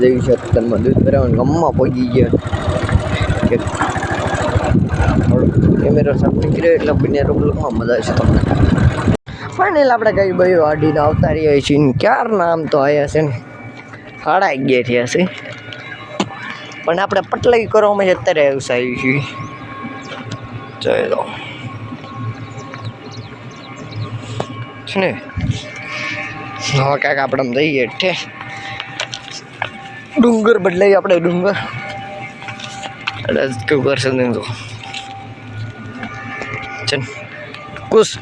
જઈ છે અત્યારમાં દૂધ ભરાવાનું ગામમાં પહોંચી ગયા કેમેરો સાફ નીકળ્યો એટલે બંને બ્લોગમાં મજા આવશે તમને ફાઇનલ આપણે કઈ ભાઈ વાડીને આવતા રહ્યા છીએ ને ક્યારના આમ તો આવ્યા છે ને? સાડા અગિયાર થયા છે. પણ આપણે પટલાઈ કરવામાં જ અત્યારે આવ્યું છીએ. ચલો. છે ને? હવે કાંઈક આપણે જઈએ ઠે. ડુંગર બદલાઈ આપણે ડુંગર. એટલે કેવું કરશે નહીં તો. કુશ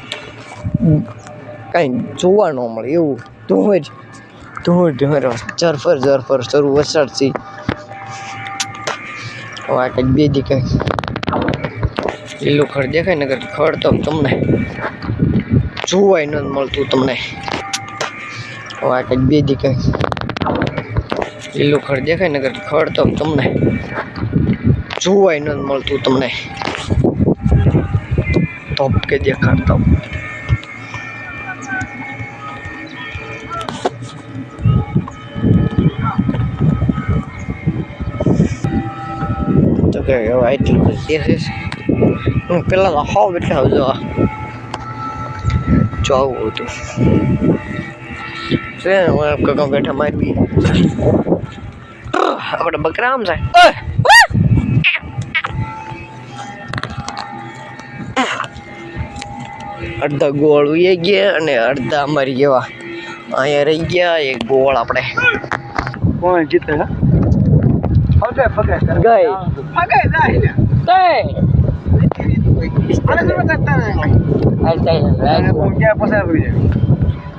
કાંઈ જોવા ન મળે એવું. તું જ. તું જ જરફર જરફર શરૂ વરસાદથી હવે આ કંઈક બે દી કંઈક લીલું ખડ દેખાય ને ખડ તો તમને. જોવાય ન મળતું તમને. આ કંઈક બે દી લીલું ખડ દેખાય નગર ખડ તો તમને જોવાય ન મળતું તમને. તપ કે દેખાડતો તો કે હવે બધું દેખે હું પેલા તો હાવ એટલે જો આવું હતું. ને હું એમ કાકા બેઠા મારી આપણે બકરા આમ જાય. અડધા ગોળ ઉઈ ગયા અને અડધા અમારી ગયા અહીંયા રહી ગયા એક ગોળ આપણે. કોણ જીતે ગઈ.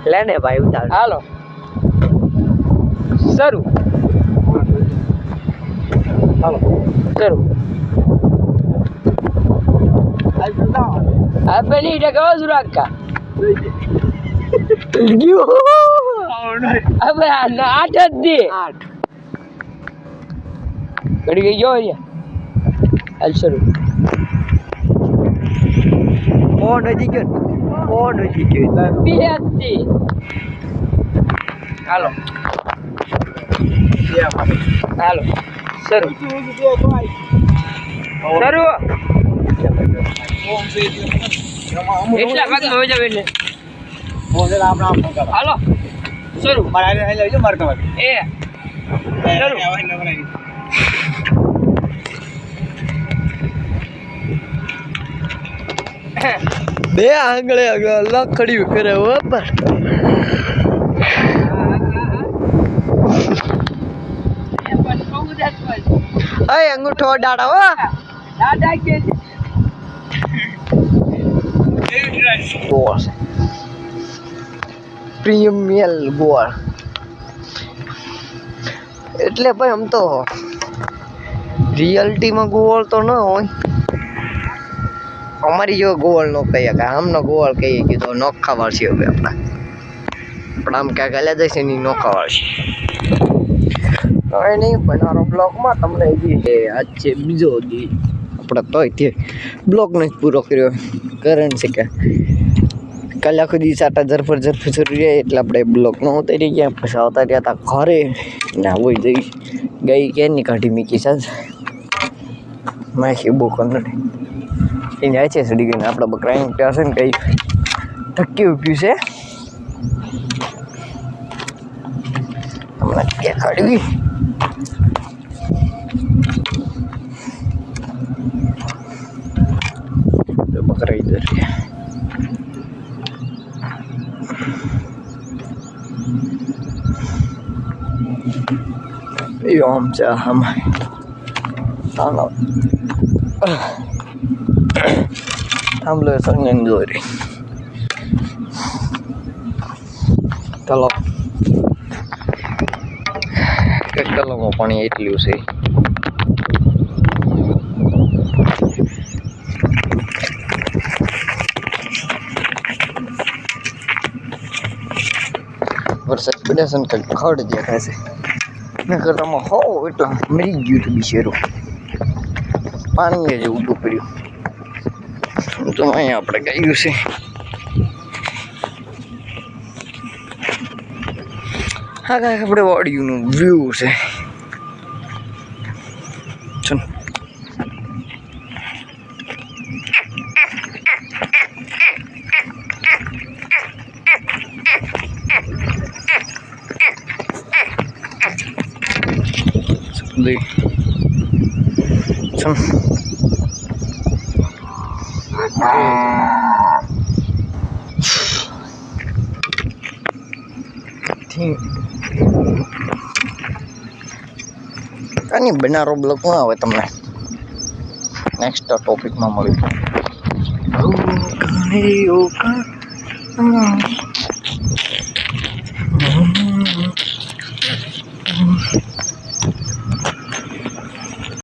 લે ને ભાઈ ઉતાર. હાલો. શરૂ. હાલો. શરૂ. આજ તો જાઓ આ પેલી ટકા શું રાખા ગયો. હવે આઠ જ દે. આઠ. ઘડી ગઈ જો અહીંયા. હાલ શરૂ. ફોન હજી ગયો? ફોન હજી ગયો. દે હાલો. હાલો. શરૂ. શરૂ. એટલા ભાગમાં હોય જાવ એટલે. હાલો. શરૂ. એ. બે આંગળે લખડ્યું કરે બરાબર અય, અંગૂઠો ડાડા હો. દાદા કે પ્રીમિયલ ગોળ. એટલે ભાઈ, આમ તો રિયાલિટીમાં ગોળ તો ન હોય. અમારી જો ગોળ નો કહીએ કે આમનો ગોળ કહીએ કીધું નોખા વાળશે હવે આપણા. પણ આમ ક્યાંક અલગ જશે નહીં નોખા વાળશે હવે નહીં, પણ મારો બ્લોગમાં તમને જે આજ છે બીજો દી આપણે તોય તે બ્લોગને જ પૂરો કર્યો. કારણ છે કે કાલે આખો દિવસ આટા ઝરફર ઝરફર જરૂર રહે એટલે આપણે બ્લોક ન ઉતારી ગયા. પછી આવતા રહ્યા હતા ઘરે ના હોય જઈ. ગઈ ક્યાંની કાઢી મીકી સાજ. માસી બહુ નથી એ જાય છે સડી ગઈને આપણા બકરા એમ ત્યાં છે ને કઈ ધક્કી ઉભ્યું છે હમણાં ક્યાં કાઢવી તો બકરા ઇધર છે એ આમ છે આમ ચાલો ચાલો પાણી એટલું છે વરસાદ પડ્યા છે ને કંઈક ખડ દેખાય છે મેં કરતામાં હો એટલા મરી ગયું હતું બિચારું પાણી જ ઉભું પડ્યું તો અહીંયા આપણે ગાયું છે હા કાંઈક આપણે વાડિયુંનું વ્યૂ છે ચલ લે ચલથી કાની બનારો બ્લોક કોણ આવે તમને નેક્સ્ટ ટોપિકમાં મળ્યું